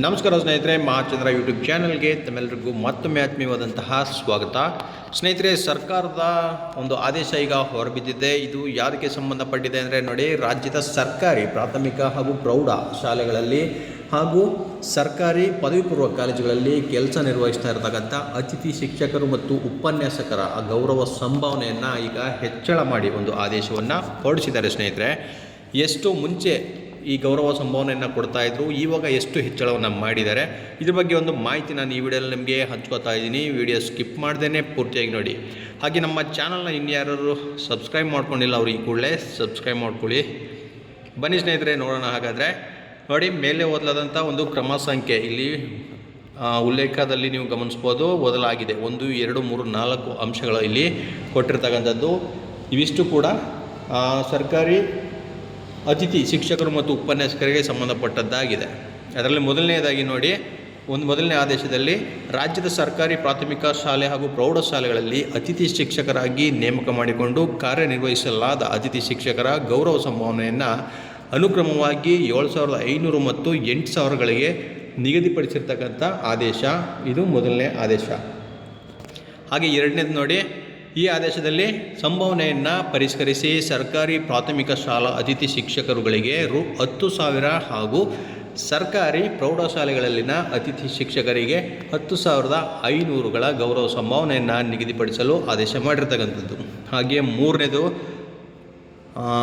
ನಮಸ್ಕಾರ ಸ್ನೇಹಿತರೆ, ಮಹಾಚಂದ್ರ ಯೂಟ್ಯೂಬ್ ಚಾನಲ್ಗೆ ತಮ್ಮೆಲ್ಲರಿಗೂ ಮತ್ತೊಮ್ಮೆ ಆತ್ಮೀಯವಾದಂತಹ ಸ್ವಾಗತ. ಸ್ನೇಹಿತರೆ, ಸರ್ಕಾರದ ಒಂದು ಆದೇಶ ಈಗ ಹೊರಬಿದ್ದಿದೆ. ಇದು ಯಾರಿಗೆ ಸಂಬಂಧಪಟ್ಟಿದೆ ಅಂದರೆ ನೋಡಿ, ರಾಜ್ಯದ ಸರ್ಕಾರಿ, ಪ್ರಾಥಮಿಕ ಹಾಗೂ ಪ್ರೌಢ ಶಾಲೆಗಳಲ್ಲಿ ಹಾಗೂ ಸರ್ಕಾರಿ ಪದವಿ ಪೂರ್ವ ಕಾಲೇಜುಗಳಲ್ಲಿ ಕೆಲಸ ನಿರ್ವಹಿಸ್ತಾ ಇರತಕ್ಕಂಥ ಅತಿಥಿ ಶಿಕ್ಷಕರು ಮತ್ತು ಉಪನ್ಯಾಸಕರ ಆ ಗೌರವ ಸಂಭಾವನೆಯನ್ನು ಈಗ ಹೆಚ್ಚಳ ಮಾಡಿ ಒಂದು ಆದೇಶವನ್ನು ಹೊರಡಿಸಿದ್ದಾರೆ ಸ್ನೇಹಿತರೆ. ಎಷ್ಟು ಮುಂಚೆ ಈ ಗೌರವ ಸಂಭಾವನೆಯನ್ನು ಕೊಡ್ತಾ ಇದ್ರು. ಇವಾಗ ಎಷ್ಟು ಹೆಚ್ಚಳವನ್ನು ಮಾಡಿದ್ದಾರೆ. ಇದ್ರ ಬಗ್ಗೆ ಒಂದು ಮಾಹಿತಿ ನಾನು ಈ ವಿಡಿಯೋದಲ್ಲಿ ನಿಮಗೆ ಹಂಚ್ಕೋತಾ ಇದ್ದೀನಿ. ವಿಡಿಯೋ ಸ್ಕಿಪ್ ಮಾಡ್ದೇ ಪೂರ್ತಿಯಾಗಿ ನೋಡಿ. ಹಾಗೆ ನಮ್ಮ ಚಾನಲ್ನ ಇನ್ಯಾರು ಸಬ್ಸ್ಕ್ರೈಬ್ ಮಾಡ್ಕೊಂಡಿಲ್ಲ ಅವ್ರು ಈ ಕೂಡಲೇ ಸಬ್ಸ್ಕ್ರೈಬ್ ಮಾಡ್ಕೊಳ್ಳಿ. ಬನ್ನಿ ಸ್ನೇಹಿತರೆ, ನೋಡೋಣ ಹಾಗಾದರೆ. ನೋಡಿ, ಮೇಲೆ ಓದಲಾದಂಥ ಒಂದು ಕ್ರಮ ಸಂಖ್ಯೆ. ಇಲ್ಲಿ ಉಲ್ಲೇಖದಲ್ಲಿ ನೀವು ಗಮನಿಸ್ಬೋದು. ಓದಲಾಗಿದೆ. ಒಂದು, ಎರಡು, ಮೂರು, ನಾಲ್ಕು ಅಂಶಗಳು ಇಲ್ಲಿ ಕೊಟ್ಟಿರ್ತಕ್ಕಂಥದ್ದು. ಇವಿಷ್ಟು ಕೂಡ ಸರ್ಕಾರಿ ಅತಿಥಿ ಶಿಕ್ಷಕರು ಮತ್ತು ಉಪನ್ಯಾಸಕರಿಗೆ ಸಂಬಂಧಪಟ್ಟದ್ದಾಗಿದೆ. ಅದರಲ್ಲಿ ಮೊದಲನೆಯದಾಗಿ ನೋಡಿ, ಒಂದು ಮೊದಲನೇ ಆದೇಶದಲ್ಲಿ ರಾಜ್ಯದ ಸರ್ಕಾರಿ ಪ್ರಾಥಮಿಕ ಶಾಲೆ ಹಾಗೂ ಪ್ರೌಢಶಾಲೆಗಳಲ್ಲಿ ಅತಿಥಿ ಶಿಕ್ಷಕರಾಗಿ ನೇಮಕ ಮಾಡಿಕೊಂಡು ಕಾರ್ಯನಿರ್ವಹಿಸಲಾದ ಅತಿಥಿ ಶಿಕ್ಷಕರ ಗೌರವ ಸಂಭಾವನೆಯನ್ನು ಅನುಕ್ರಮವಾಗಿ ಏಳು ಸಾವಿರದ ಐನೂರು ಮತ್ತು ಎಂಟು ಸಾವಿರಗಳಿಗೆ ನಿಗದಿಪಡಿಸಿರ್ತಕ್ಕಂಥ ಆದೇಶ. ಇದು ಮೊದಲನೇ ಆದೇಶ. ಹಾಗೆ ಎರಡನೇದು ನೋಡಿ ಈ ಆದೇಶದಲ್ಲಿ ಸಂಭಾವನೆಯನ್ನು ಪರಿಷ್ಕರಿಸಿ ಸರ್ಕಾರಿ ಪ್ರಾಥಮಿಕ ಶಾಲಾ ಅತಿಥಿ ಶಿಕ್ಷಕರುಗಳಿಗೆ ರು ಹತ್ತು ಸಾವಿರ ಹಾಗೂ ಸರ್ಕಾರಿ ಪ್ರೌಢಶಾಲೆಗಳಲ್ಲಿನ ಅತಿಥಿ ಶಿಕ್ಷಕರಿಗೆ ಹತ್ತು ಸಾವಿರದ ಐನೂರುಗಳ ಗೌರವ ಸಂಭಾವನೆಯನ್ನು ನಿಗದಿಪಡಿಸಲು ಆದೇಶ ಮಾಡಿರ್ತಕ್ಕಂಥದ್ದು. ಹಾಗೆ ಮೂರನೇದು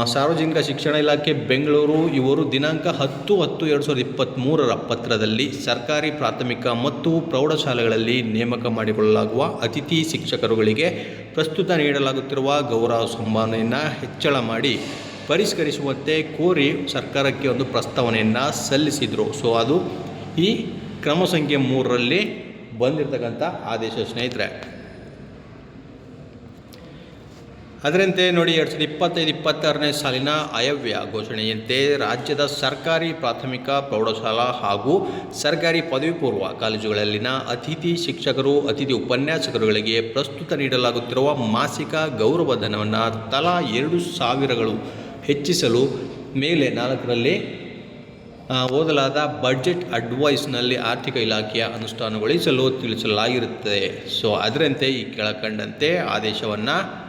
ಸಾರ್ವಜನಿಕ ಶಿಕ್ಷಣ ಇಲಾಖೆ ಬೆಂಗಳೂರು, ಇವರು ದಿನಾಂಕ ಹತ್ತು ಹತ್ತು ಎರಡು ಸಾವಿರದ ಇಪ್ಪತ್ತ್ಮೂರರ ಪತ್ರದಲ್ಲಿ ಸರ್ಕಾರಿ ಪ್ರಾಥಮಿಕ ಮತ್ತು ಪ್ರೌಢಶಾಲೆಗಳಲ್ಲಿ ನೇಮಕ ಮಾಡಿಕೊಳ್ಳಲಾಗುವ ಅತಿಥಿ ಶಿಕ್ಷಕರುಗಳಿಗೆ ಪ್ರಸ್ತುತ ನೀಡಲಾಗುತ್ತಿರುವ ಗೌರವ ಸಂಭಾವನೆಯನ್ನು ಹೆಚ್ಚಳ ಮಾಡಿ ಪರಿಷ್ಕರಿಸುವಂತೆ ಕೋರಿ ಸರ್ಕಾರಕ್ಕೆ ಒಂದು ಪ್ರಸ್ತಾವನೆಯನ್ನು ಸಲ್ಲಿಸಿದರು. ಸೊ, ಅದು ಈ ಕ್ರಮ ಸಂಖ್ಯೆ ಮೂರರಲ್ಲಿ ಬಂದಿರತಕ್ಕಂಥ ಆದೇಶ, ಸ್ನೇಹಿತರೆ. ಅದರಂತೆ ನೋಡಿ ಎರಡು ಸಾವಿರದ ಇಪ್ಪತ್ತೈದು, ಇಪ್ಪತ್ತಾರನೇ ಸಾಲಿನ ಆಯವ್ಯ ಘೋಷಣೆಯಂತೆ ರಾಜ್ಯದ ಸರ್ಕಾರಿ ಪ್ರಾಥಮಿಕ ಪ್ರೌಢಶಾಲಾ ಹಾಗೂ ಸರ್ಕಾರಿ ಪದವಿ ಪೂರ್ವ ಕಾಲೇಜುಗಳಲ್ಲಿನ ಅತಿಥಿ ಶಿಕ್ಷಕರು, ಅತಿಥಿ ಉಪನ್ಯಾಸಕರುಗಳಿಗೆ ಪ್ರಸ್ತುತ ನೀಡಲಾಗುತ್ತಿರುವ ಮಾಸಿಕ ಗೌರವಧನವನ್ನು ತಲಾ ಎರಡು ಸಾವಿರಗಳು ಹೆಚ್ಚಿಸಲು ಮೇಲೆ ನಾಲ್ಕರಲ್ಲಿ ಓದಲಾದ ಬಜೆಟ್ ಅಡ್ವೈಸ್ನಲ್ಲಿ ಆರ್ಥಿಕ ಇಲಾಖೆಯ ಅನುಷ್ಠಾನಗೊಳಿಸಲು ತಿಳಿಸಲಾಗಿರುತ್ತದೆ. ಸೊ, ಅದರಂತೆ ಈ ಕೆಳಕಂಡಂತೆ ಆದೇಶವನ್ನು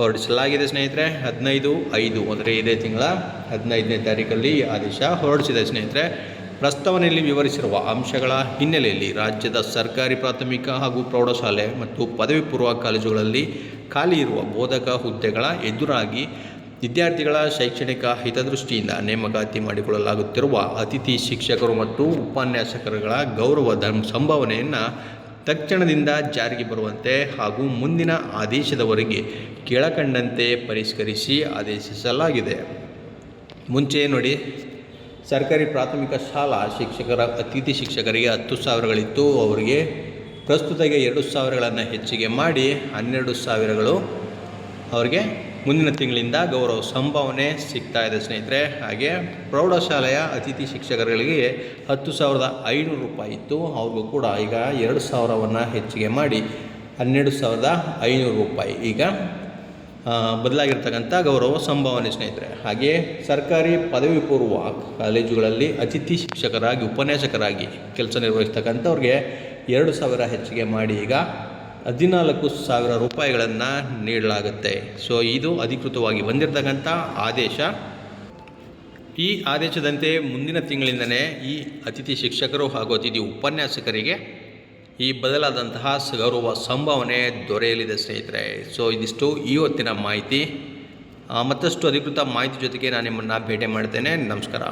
ಹೊರಡಿಸಲಾಗಿದೆ ಸ್ನೇಹಿತರೆ, ಹದಿನೈದು ಐದು ಅಂದರೆ ಇದೇ ತಿಂಗಳ. ಹದಿನೈದನೇ ತಾರೀಕಲ್ಲಿ ಈ ಆದೇಶ ಹೊರಡಿಸಿದೆ ಸ್ನೇಹಿತರೆ. ಪ್ರಸ್ತಾವನೆಯಲ್ಲಿ ವಿವರಿಸಿರುವ ಅಂಶಗಳ ಹಿನ್ನೆಲೆಯಲ್ಲಿ ರಾಜ್ಯದ ಸರ್ಕಾರಿ ಪ್ರಾಥಮಿಕ ಹಾಗೂ ಪ್ರೌಢಶಾಲೆ ಮತ್ತು ಪದವಿ ಪೂರ್ವ ಕಾಲೇಜುಗಳಲ್ಲಿ ಖಾಲಿ ಇರುವ ಬೋಧಕ ಹುದ್ದೆಗಳ ಎದುರಾಗಿ ವಿದ್ಯಾರ್ಥಿಗಳ ಶೈಕ್ಷಣಿಕ ಹಿತದೃಷ್ಟಿಯಿಂದ ನೇಮಕಾತಿ ಮಾಡಿಕೊಳ್ಳಲಾಗುತ್ತಿರುವ ಅತಿಥಿ ಶಿಕ್ಷಕರು ಮತ್ತು ಉಪನ್ಯಾಸಕರುಗಳ ಗೌರವ ಧರ್ಮ ಸಂಭಾವನೆಯನ್ನು ತಕ್ಷಣದಿಂದ ಜಾರಿಗೆ ಬರುವಂತೆ ಹಾಗೂ ಮುಂದಿನ ಆದೇಶದವರೆಗೆ ಕೆಳಕಂಡಂತೆ ಪರಿಷ್ಕರಿಸಿ ಆದೇಶಿಸಲಾಗಿದೆ. ಮುಂಚೆ ನೋಡಿ, ಸರ್ಕಾರಿ ಪ್ರಾಥಮಿಕ ಶಾಲಾ ಶಿಕ್ಷಕರ, ಅತಿಥಿ ಶಿಕ್ಷಕರಿಗೆ ಹತ್ತು ಸಾವಿರಗಳಿತ್ತು. ಅವರಿಗೆ ಪ್ರಸ್ತುತಗೆ ಎರಡು ಸಾವಿರಗಳನ್ನು ಹೆಚ್ಚಿಗೆ ಮಾಡಿ ಹನ್ನೆರಡು ಸಾವಿರಗಳು ಅವರಿಗೆ ಮುಂದಿನ ತಿಂಗಳಿಂದ ಗೌರವ ಸಂಭಾವನೆ ಸಿಗ್ತಾ ಇದೆ ಸ್ನೇಹಿತರೆ. ಹಾಗೆ ಪ್ರೌಢಶಾಲೆಯ ಅತಿಥಿ ಶಿಕ್ಷಕರುಗಳಿಗೆ ಹತ್ತು ಸಾವಿರದ ಐನೂರು ರೂಪಾಯಿ ಇತ್ತು. ಅವ್ರಿಗೂ ಕೂಡ ಈಗ ಎರಡು ಸಾವಿರವನ್ನು ಹೆಚ್ಚಿಗೆ ಮಾಡಿ ಹನ್ನೆರಡು ಸಾವಿರದ ಐನೂರು ರೂಪಾಯಿ. ಈಗ ಬದಲಾಗಿರ್ತಕ್ಕಂಥ ಗೌರವ ಸಂಭಾವನೆ ಸ್ನೇಹಿತರೆ. ಹಾಗೆ ಸರ್ಕಾರಿ ಪದವಿ ಪೂರ್ವ ಕಾಲೇಜುಗಳಲ್ಲಿ ಅತಿಥಿ ಶಿಕ್ಷಕರಾಗಿ, ಉಪನ್ಯಾಸಕರಾಗಿ ಕೆಲಸ ನಿರ್ವಹಿಸ್ತಕ್ಕಂಥವ್ರಿಗೆ ಎರಡು ಸಾವಿರ ಹೆಚ್ಚಿಗೆ ಮಾಡಿ ಈಗ ಹದಿನಾಲ್ಕು ಸಾವಿರ ರೂಪಾಯಿಗಳನ್ನು ನೀಡಲಾಗುತ್ತೆ. ಸೊ ಇದು ಅಧಿಕೃತವಾಗಿ ಬಂದಿರತಕ್ಕಂಥ ಆದೇಶ. ಈ ಆದೇಶದಂತೆ ಮುಂದಿನ ತಿಂಗಳಿಂದಲೇ ಈ ಅತಿಥಿ ಶಿಕ್ಷಕರು ಹಾಗೂ ಅತಿಥಿ ಉಪನ್ಯಾಸಕರಿಗೆ ಈ ಬದಲಾದಂತಹ ಗೌರವ ಸಂಭಾವನೆ ದೊರೆಯಲಿದೆ ಸ್ನೇಹಿತರೆ. ಸೊ ಇದಿಷ್ಟು ಇವತ್ತಿನ ಮಾಹಿತಿ. ಮತ್ತಷ್ಟು ಅಧಿಕೃತ ಮಾಹಿತಿ ಜೊತೆಗೆ ನಾನು ನಿಮ್ಮನ್ನು ಭೇಟಿ ಮಾಡ್ತೇನೆ. ನಮಸ್ಕಾರ.